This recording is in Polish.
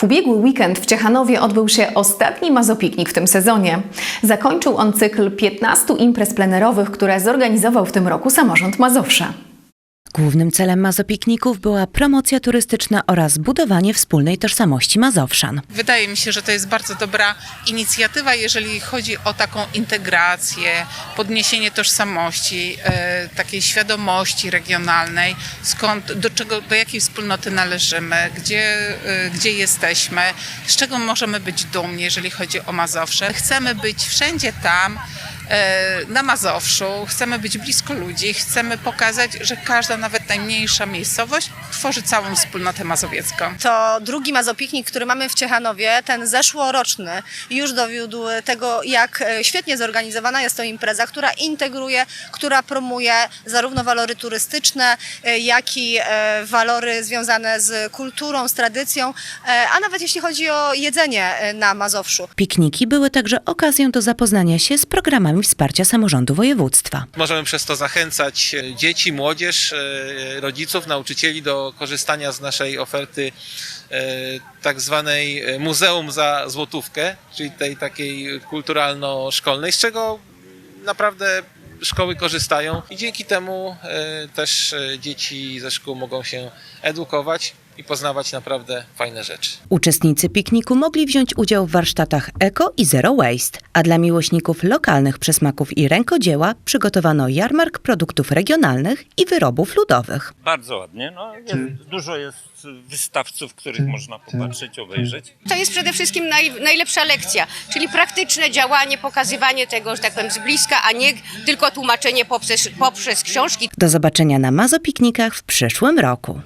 W ubiegły weekend w Ciechanowie odbył się ostatni mazopiknik w tym sezonie. Zakończył on cykl 15 imprez plenerowych, które zorganizował w tym roku samorząd Mazowsza. Głównym celem mazopikników była promocja turystyczna oraz budowanie wspólnej tożsamości Mazowszan. Wydaje mi się, że to jest bardzo dobra inicjatywa, jeżeli chodzi o taką integrację, podniesienie tożsamości, e, takiej świadomości regionalnej, skąd, do czego, do jakiej wspólnoty należymy, gdzie, e, gdzie jesteśmy, z czego możemy być dumni, jeżeli chodzi o Mazowsze. Chcemy być wszędzie tam, na Mazowszu, chcemy być blisko ludzi, chcemy pokazać, że każda, nawet najmniejsza miejscowość tworzy całą wspólnotę mazowiecką. To drugi mazopiknik, który mamy w Ciechanowie, ten zeszłoroczny, już dowiódł tego, jak e, świetnie zorganizowana jest to impreza, która integruje, która promuje zarówno walory turystyczne, e, jak i e, walory związane z kulturą, z tradycją, e, a nawet jeśli chodzi o jedzenie e, na Mazowszu. Pikniki były także okazją do zapoznania się z programami wsparcia samorządu województwa. Możemy przez to zachęcać e, dzieci, młodzież, e, rodziców, nauczycieli do korzystania z naszej oferty e, tak zwanej muzeum za złotówkę, czyli tej takiej kulturalno-szkolnej, z czego naprawdę szkoły korzystają i dzięki temu też dzieci ze szkół mogą się edukować i poznawać naprawdę fajne rzeczy. Uczestnicy pikniku mogli wziąć udział w warsztatach Eco i Zero Waste, a dla miłośników lokalnych przysmaków i rękodzieła przygotowano jarmark produktów regionalnych i wyrobów ludowych. Bardzo ładnie. No, jest, dużo jest wystawców, których można popatrzeć, obejrzeć. To jest przede wszystkim naj, najlepsza lekcja, czyli praktyczne działanie, pokazywanie tego, że tak powiem, z bliska, a nie tylko tłumaczenie poprzez, poprzez książki. Do zobaczenia na mazopiknikach w przyszłym roku.